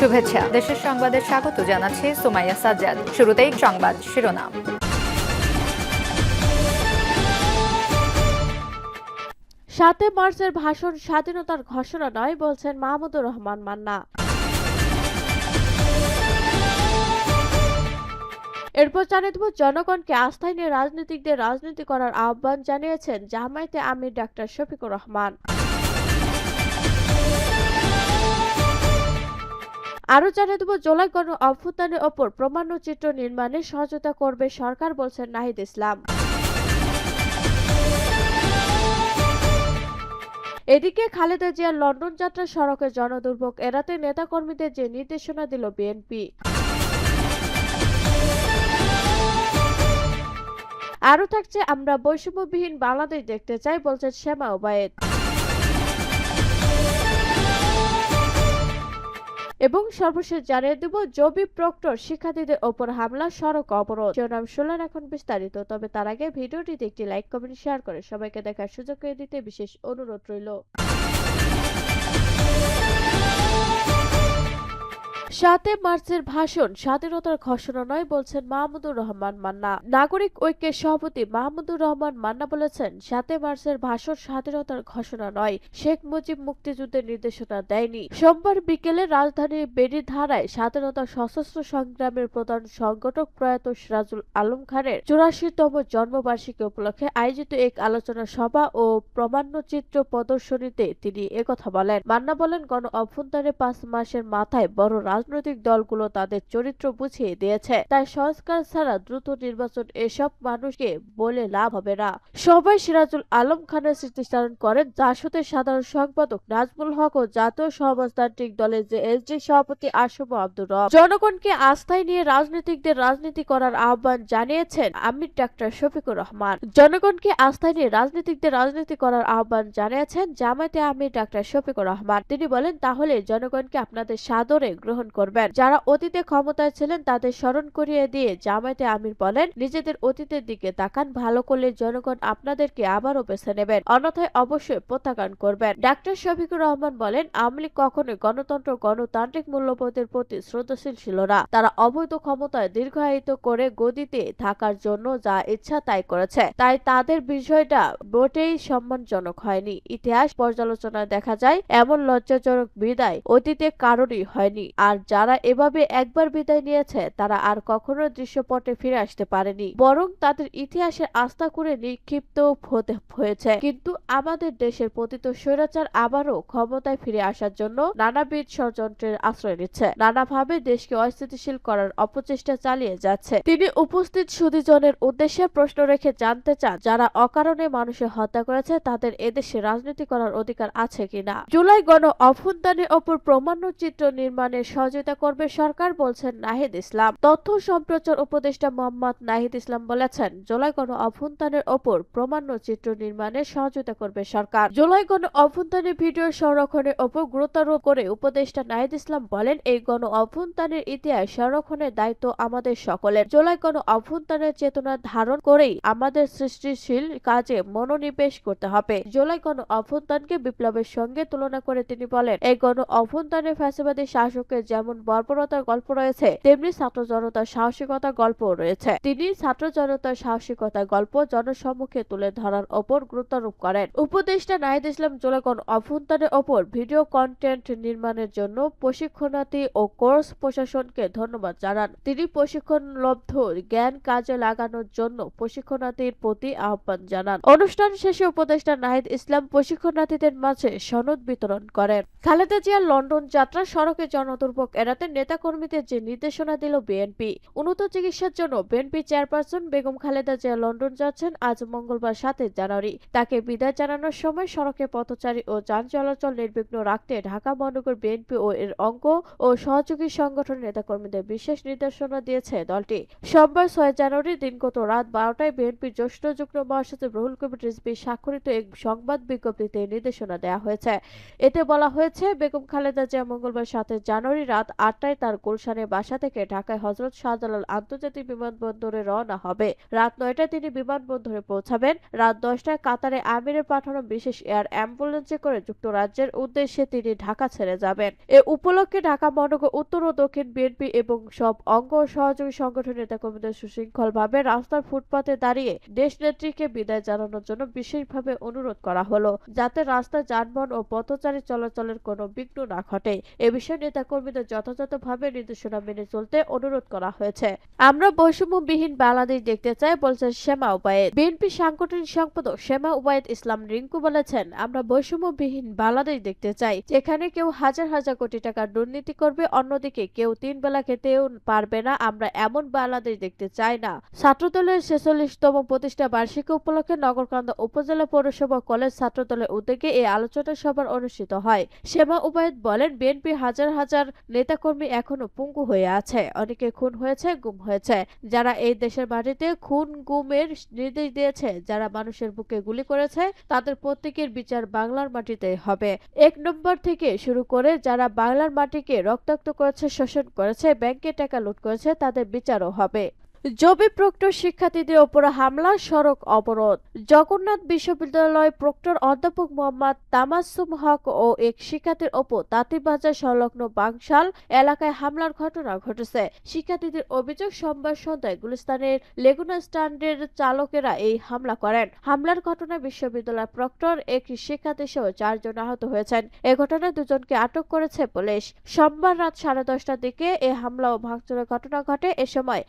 শুভেচ্ছা। দেশের সংবাদে স্বাগত জানাচ্ছি সুমাইয়া সাজ্জাদ। শুরুতেই সংবাদ শিরোনাম। সাতই মার্চের ভাষণ স্বাধীনতার ঘোষণা নয় বলছেন মাহমুদুর রহমান মান্না। এরপর জানিয়ে দেব, জনগণকে আস্থায় নিয়ে রাজনীতিকদের রাজনীতি করার আহ্বান জানিয়েছেন জামায়াতে আমির ডাক্তার শফিকুর রহমান। আরও জানিয়ে দেব, জোলাই গণ অভ্যুত্থানের ওপর প্রমাণ্যচিত্র নির্মাণে সহযোগিতা করবে সরকার, বলছেন নাহিদ ইসলাম। এদিকে খালেদা জিয়ার লন্ডন যাত্রা সড়কে জনদুর্ভোগ এড়াতে নেতাকর্মীদের যে নির্দেশনা দিল বিএনপি। আরও থাকছে, আমরা বৈষম্যবিহীন বাংলাদেশ দেখতে চাই, বলছেন শ্যামা ওবায়েদ। এবং সর্বশেষ জানিয়ে দেব, জবি প্রক্টর শিক্ষার্থীদের ওপর হামলা, সড়ক অবরোধ। শিরোনাম শুনলেন এখন বিস্তারিত, তবে তার আগে ভিডিওটিতে একটি লাইক, কমেন্ট, শেয়ার করে সবাইকে দেখার সুযোগ করে দিতে বিশেষ অনুরোধ রইল। সাতই মার্চের ভাষণ স্বাধীনতার ঘোষণা নয় বলছেন মাহমুদুর রহমান মান্না। নাগরিক ঐক্যের সভাপতি মাহমুদুর রহমান মান্না বলেছেন, সাতই মার্চের ভাষণ স্বাধীনতার ঘোষণা নয়। শেখ মুজিব মুক্তিযুদ্ধের নির্দেশনা দেয়নি। সোমবার বিকেলে রাজধানীর বেড়িধারায় স্বাধীনতা সশস্ত্র সংগ্রামের প্রধান সংগঠক প্রয়াত সিরাজুল আলম খানের চুরাশিতম জন্মবার্ষিকী উপলক্ষে আয়োজিত এক আলোচনা সভা ও প্রমাণ্যচিত্র প্রদর্শনীতে তিনি একথা বলেন। মান্না বলেন, গণ অভ্যন্তরে পাঁচ মাসের মাথায় বড় রাজনৈতিক দলগুলো তাদের চরিত্র বুঝিয়ে দিয়েছে। তাই সংস্কার ছাড়া দ্রুত নির্বাচন এসব মানুষকে বলে লাভ হবে না। সবাই সিরাজুল আলম খানের স্মৃতিচারণ করেন জাসদের সাধারণ সম্পাদক নাজমুল হক ও জাতীয় সমাজতান্ত্রিক দলের যে এসডি সভাপতি আসম আব্দুর রব। জনগণকে আস্থায় নিয়ে রাজনীতিকদের রাজনীতি করার আহ্বান জানিয়েছেন আমির ডাক্তার শফিকুর রহমান। জনগণকে আস্থায় নিয়ে রাজনীতিকদের রাজনীতি করার আহ্বান জানিয়েছেন জামায়াতে আমির ডাক্তার শফিকুর রহমান। তিনি বলেন, তাহলে জনগণকে আপনাদের সাদরে গ্রহণ করবেন। যারা অতীতে ক্ষমতায় ছিলেন, তাদের স্মরণ করিয়ে দিয়ে জামায়াতে আমির বলেন, নিজেদের অতীতের দিকে তাকান, ভালো করলে জনগণ আপনাদেরকে আবারও বেছে নেবেন। অন্যথায় অবশ্যই প্রত্যাখ্যান করবেন। ডাক্তার শফিকুর রহমান বলেন, আওয়ামী লীগ কখনোই গণতন্ত্র, গণতান্ত্রিক মূল্যবোধের প্রতি শ্রদ্ধাশীল ছিল না। তারা অবৈধ ক্ষমতায় দীর্ঘায়িত করে গদিতে থাকার জন্য যা ইচ্ছা তাই করেছে। তাই তাদের বিষয়টা মোটেই সম্মানজনক হয়নি। ইতিহাস পর্যালোচনায় দেখা যায়, এমন লজ্জাজনক বিদায় অতীতে কারোরই হয়নি। আর যারা এভাবে একবার বিদায় নিয়েছে, তারা আর কখনো দৃশ্যপটে ফিরে আসতে পারেনি। বরং তাদের ইতিহাসে আস্থা করে নিক্ষিপ্ত হতে হয়েছে। কিন্তু আমাদের দেশের পতিত স্বৈরাচার আবারও ক্ষমতায় ফিরে আসার জন্য নানাবিধ ষড়যন্ত্রের আশ্রয় নিচ্ছে। নানাভাবে দেশকে অস্থিতিশীল করার অপচেষ্টা চালিয়ে যাচ্ছে। তিনি উপস্থিত সুদীজনের উদ্দেশ্যে প্রশ্ন রেখে জানতে চান, যারা অকারণে মানুষের হত্যা করেছে, তাদের এদেশে রাজনীতি করার অধিকার আছে কিনা। জুলাই গণ অভ্যুত্থানের ওপর প্রমাণ্য চিত্র নির্মাণের সহযোগিতা করবে সরকার বলছেন নাহিদ ইসলাম। তথ্য সম্প্রচার উপদেষ্টা মোহাম্মদ নাহিদ ইসলাম বলেছেন জুলাই গণ অভ্যুত্থানের ওপর প্রমাণ্য চিত্র নির্মাণে সহযোগিতা করবে সরকার। জুলাই গণ অভ্যুত্থানের ভিডিও সংরক্ষণের ওপর গুরুত্বারোপ করে উপদেষ্টা নাহিদ ইসলাম বলেন, এই গণ অভ্যুত্থানের ইতিহাস সংরক্ষণের দায়িত্ব আমাদের সকলের। জুলাই গণ অভ্যুত্থানের চেতনা ধারণ করেই আমাদের সৃষ্টিশীল কাজে মনোনিবেশ করতে হবে। জুলাই গণ অভ্যুত্থানকে বিপ্লবের সঙ্গে তুলনা করে তিনি বলেন, এই গণ অভ্যুত্থানের ফ্যাসিবাদী শাসকের যেমন বর্বরতার গল্প রয়েছে, তেমনি ছাত্র জনতার সাহসিকতার গল্প রয়েছে। তিনি ছাত্র জনতার সাহসিকতার গল্প জনসম্মুখে তুলে ধরার ওপর গুরুত্বারোপ করেন। উপদেষ্টা নাহিদ ইসলাম জোলাগণ অভ্যন্তরের ওপর ভিডিও কন্টেন্ট নির্মাণের জন্য প্রশিক্ষণার্থী ও কোর্স প্রশাসনকে ধন্যবাদ জানান। তিনি প্রশিক্ষণলব্ধ, জ্ঞান কাজে লাগানোর জন্য প্রশিক্ষণার্থীর প্রতি আহ্বান জানান। অনুষ্ঠান শেষে উপদেষ্টা নাহিদ ইসলাম প্রশিক্ষণার্থীদের মাঝে সনদ বিতরণ করেন। খালেদা জিয়ার লন্ডন যাত্রা সড়কে জনদুর্ভোগ এড়াতে নেতাকর্মীদের যে নির্দেশনা দিল বিএনপি। উন্নত চিকিৎসার জন্য BNP chairperson Begum Khaleda Zia London যাচ্ছেন আজ মঙ্গলবার সাতই জানুয়ারি। তাকে বিদায় জানানোর সময় সড়কে পথচারী ও যান চলাচল নির্বিঘ্ন রাখতে ঢাকা মহানগর বিএনপি ও এর অঙ্গ ও সহযোগী সংগঠন নেতাকর্মীদের বিশেষ নির্দেশনা দিয়েছে দলটি। সোমবার ছয় জানুয়ারি দিনগত রাত বারোটায় বিএনপির জ্যেষ্ঠ যুগ্ম মহাসচিব রুহুল কবির রিজভি স্বাক্ষরিত এক সংবাদ বিজ্ঞপ্তিতে নির্দেশনা দেওয়া হয়েছে। এতে বলা হয়েছে, বেগম খালেদা জিয়া মঙ্গলবার সাতই জানুয়ারি রাত আটটায় তার গুলশানের বাসা থেকে ঢাকায় হজরত শাহজালাল আন্তর্জাতিক বিমানবন্দরে রওনা হবে। রাত নয়টায় তিনি বিমানবন্দরে পৌঁছাবেন। রাত দশটায় কাতারে আমিরের পাঠানো বিশেষ এয়ার অ্যাম্বুলেন্সে করে যুক্তরাজ্যের উদ্দেশ্যে তিনি ঢাকা ছেড়ে যাবেন। এ উপলক্ষে ঢাকা মহানগর উত্তর ও দক্ষিণ বিএনপি এবং সব অঙ্গ সহযোগী সংগঠনের নেতাকর্মীদের সুশৃঙ্খলভাবে রাস্তার ফুটপাতে দাঁড়িয়ে দেশনেত্রীকে বিদায় জানানোর জন্য বিশেষভাবে অনুরোধ করা হলো, যাতে রাস্তায় যানবাহন ও পথচারী চলাচলের কোনো বিঘ্ন না ঘটে। এ বিষয়ে নেতাকর্মীদের যথাযথভাবে নির্দেশনা মেনে চলতে অনুরোধ করা হয়েছে। আমরা বৈষম্যবিহীন বাংলাদেশ দেখতে চাই, বলছেন শ্যামা উবায়েদ বিএনপি সাংগঠনিক সম্পাদক শ্যামা উবায়েদ ইসলাম রিঙ্কু বলেছেন, আমরা বৈষম্যবিহীন বাংলাদেশ দেখতে চাই, যেখানে কেউ হাজার হাজার কোটি টাকার দুর্নীতি করবে, অন্যদিকে কেউ তিন বেলা খেতেও পারবে না, আমরা এমন বাংলাদেশ দেখতে চাই না। ছাত্রদলের ছেচল্লিশতম প্রতিষ্ঠা বার্ষিকী উপলক্ষে নগরকান্দা উপজেলা পৌরসভা কলেজ ছাত্রদলের উদ্যোগে এই আলোচনা সভা অনুষ্ঠিত হয়। শ্যামা উবায়েদ বলেন, বিএনপি হাজার হাজার নেতাকর্মী এখনও পুঙ্গু হয়ে আছে। অনেকে খুন হয়েছে, গুম হয়েছে। যারা এই দেশের মাটিতে খুন গুমের নির্দেশ দিয়েছে, যারা মানুষের বুকে গুলি করেছে, তাদের প্রত্যেকের বিচার বাংলার মাটিতে হবে। এক নম্বর থেকে শুরু করে যারা বাংলার মাটিকে রক্তাক্ত করেছে, শোষণ করেছে, ব্যাংকে টাকা লুট করেছে, তাদের বিচারও হবে। জবি প্রক্টর শিক্ষার্থীদের ওপর হামলা, সড়ক অবরোধ। জগন্নাথ বিশ্ববিদ্যালয় প্রক্টর অধ্যাপক মোহাম্মদ তামাসুম হক ও এক শিক্ষার্থীর ওপর তাঁতিবাজার সংলগ্ন বাংশাল এলাকায় হামলার ঘটনা ঘটেছে। শিক্ষার্থীদের অভিযোগ, সোমবার সন্ধ্যায় গুলিস্তানের লেগুনা স্ট্যান্ডের চালকেরা এই হামলা করেন। হামলার ঘটনায় বিশ্ববিদ্যালয় প্রক্টর, এক শিক্ষার্থী সহ চারজন আহত হয়েছেন। এ ঘটনায় দুজনকে আটক করেছে পুলিশ। সোমবার রাত সাড়ে দশটার দিকে এ হামলা ও ভাঙচুরের ঘটনা ঘটে। এ সময়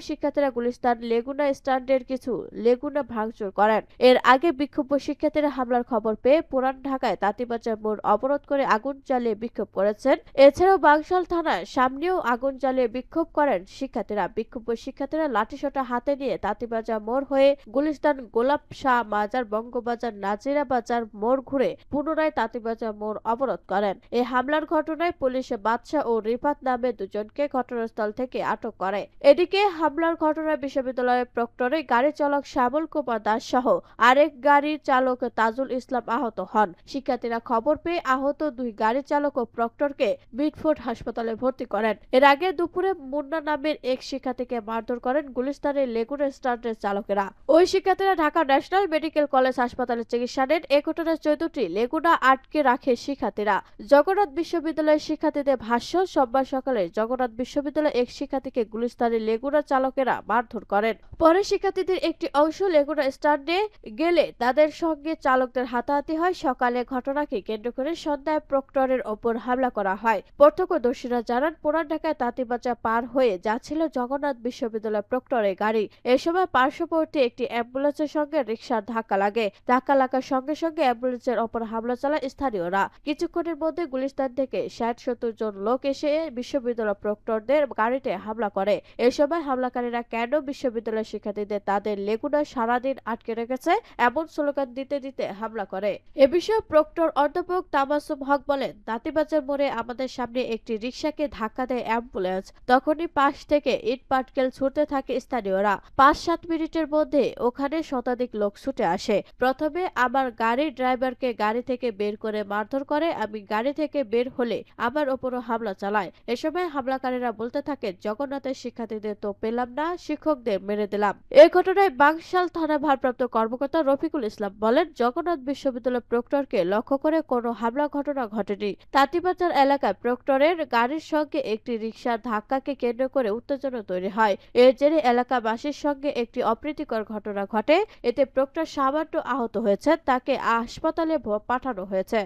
বিক্ষুব্ধ শিক্ষার্থীরা গুলিস্তান, লেগুনা স্ট্যান্ডের কিছু লেগুনা ভাঙচুর করেন। এর আগে বিক্ষুব্ধ শিক্ষার্থীরা হামলার খবর পেয়ে পুরান ঢাকায় তাঁতিবাজার মোড় অবরোধ করে আগুন জ্বালিয়ে বিক্ষোভ করেছেন। এছাড়াও বাংশাল থানার সামনেও আগুন জ্বালিয়ে বিক্ষোভ করেন শিক্ষার্থীরা। বিক্ষুব্ধ শিক্ষার্থীরা লাঠিসোঁটা হাতে নিয়ে তাঁতিবাজার মোড় হয়ে গুলিস্তান গোলাপ শাহ মাজার, বঙ্গবাজার নাজিরা বাজার মোড় ঘুরে পুনরায় তাঁতিবাজার মোড় অবরোধ করেন। এই হামলার ঘটনায় পুলিশ বাদশাহ ও রিফাত নামে দুজনকে ঘটনাস্থল থেকে আটক করে। এদিকে হামলার ঘটনায় বিশ্ববিদ্যালয়ের প্রক্টরে গাড়ি চালক শ্যামল কুমার দাস সহ আরেক গাড়ির চালক তাজুল ইসলাম আহত হন। শিক্ষার্থীরা খবর পেয়ে আহত দুই গাড়ি চালক ও প্রক্টরকে মিটফোর্ড হাসপাতালে ভর্তি করেন। এর আগে দুপুরে মুন্না নামের এক শিক্ষার্থীকে মারধর করেন গুলিস্তানের লেগুনা স্ট্যান্ডের চালকেরা। ওই শিক্ষার্থীরা ঢাকা ন্যাশনাল মেডিকেল কলেজ হাসপাতালে চিকিৎসা নেন। এ ঘটনায় চৌদ্দটি লেগুনা আটকে রাখে শিক্ষার্থীরা। জগন্নাথ বিশ্ববিদ্যালয়ের শিক্ষার্থীদের ভাষ্য, সোমবার সকালে জগন্নাথ বিশ্ববিদ্যালয়ের এক শিক্ষার্থীকে গুলিস্তানের লেগুনা চালকেরা মারধর করেন। পরে শিক্ষার্থীদের একটি অংশ লেগুনা স্ট্যান্ডে গেলে তাদের সঙ্গে চালকদের হাতাহাতি হয়। সকালে ঘটনাকে কেন্দ্র করে সন্ধ্যায় প্রক্টরের ওপর হামলা করা হয়। প্রত্যক্ষদর্শীরা জানান, পুরান ঢাকায় তাঁতিবাজার পার হয়ে যাচ্ছিল জগন্নাথ বিশ্ববিদ্যালয় প্রক্টরের গাড়ি। এ সময় পার্শ্ববর্তী একটি অ্যাম্বুলেন্সের সঙ্গে রিক্সার ধাক্কা লাগে। ধাক্কা লাগার সঙ্গে সঙ্গে অ্যাম্বুলেন্সের ওপর হামলা চালায় স্থানীয়রা। কিছুক্ষণের মধ্যে গুলিস্তান থেকে ষাট সত্তর জন লোক এসে বিশ্ববিদ্যালয় প্রক্টরদের গাড়িতে হামলা করে। এ সময় হামলাকারীরা কেন বিশ্ববিদ্যালয়ের শিক্ষার্থীদের তাদের লেগুনা সারাদিন আটকে রেখেছে এমন স্লোগান দিতে দিতে হামলা করে। এ বিষয়ে প্রক্টর অধ্যাপক তামাসুম হক বলেন তাঁতিবাজার মোড়ে আমাদের সামনে একটি রিকশাকে ধাক্কা দেয় অ্যাম্বুলেন্স। তখনই পাশ থেকে ইট পাটকেল ছুটতে থাকে স্থানীয়রা। পাঁচ সাত মিনিটের মধ্যে ওখানে শতাধিক লোক ছুটে আসে। প্রথমে আমার গাড়ির ড্রাইভারকে গাড়ি থেকে বের করে মারধর করে, আমি গাড়ি থেকে বের হলে আমার ওপরও হামলা চালায়। এ সময় হামলাকারীরা বলতে থাকে জগন্নাথের শিক্ষার্থীদের তো পেলাম না, শিক্ষকদের মেরে দিলাম। এই ঘটনায় বাংশাল থানা ভারপ্রাপ্ত কর্মকর্তা রফিকুল ইসলাম বলেন, জগন্নাথ বিশ্ববিদ্যালয় প্রক্টরকে লক্ষ্য করে কোনো হামলা, ঘটনা ঘটেনি। তাঁতিবাজার এলাকায় প্রক্টরের গাড়ির সঙ্গে একটি রিকশার ধাক্কাকে কেন্দ্র করে উত্তেজনা তৈরি হয়। এর জেরে এলাকাবাসীর সঙ্গে একটি অপ্রীতিকর ঘটনা ঘটে। এতে প্রক্টর সামান্য আহত হয়েছে তাকে হাসপাতালে পাঠানো হয়েছে।